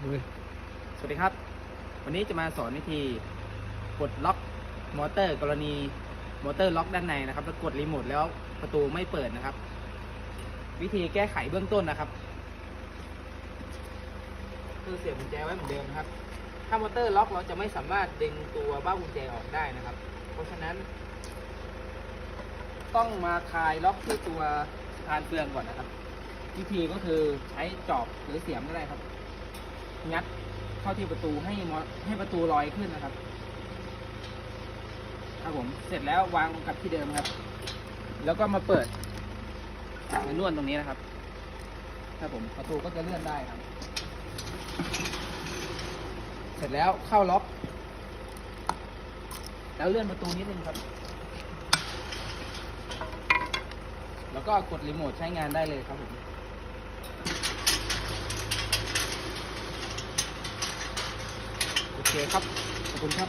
สวัสดีครับ วันนี้จะมาสอนวิธีกดล็อกมอเตอร์ กรณีมอเตอร์ล็อกด้านในนะครับแล้วกดรีโมทแล้วประตูไม่เปิดนะครับ วิธีแก้ไขเบื้องต้นนะครับ คือเสียบกุญแจไว้เหมือนเดิมนะครับ ถ้ามอเตอร์ล็อกเราจะไม่สามารถดึงตัวเบ้ากุญแจออกได้นะครับ เพราะฉะนั้น ต้องมาคลายล็อกที่ตัวสะพานเฟืองก่อนนะครับ วิธีก็คือใช้จอบหรือเสียมก็ได้ครับ งัดเข้าที่ประตูให้ให้ประตูลอยขึ้นนะครับ ครับผมเสร็จแล้ววางกับที่เดิมครับ แล้วก็มาเปิดมานวดตรงนี้นะครับครับผมประตูก็จะเลื่อนได้ครับ เสร็จแล้วเข้าล็อก แล้วเลื่อนประตูนิดนึงครับ แล้วก็กดรีโมทใช้งานได้เลยครับผม โอ เคครับ ขอบคุณครับ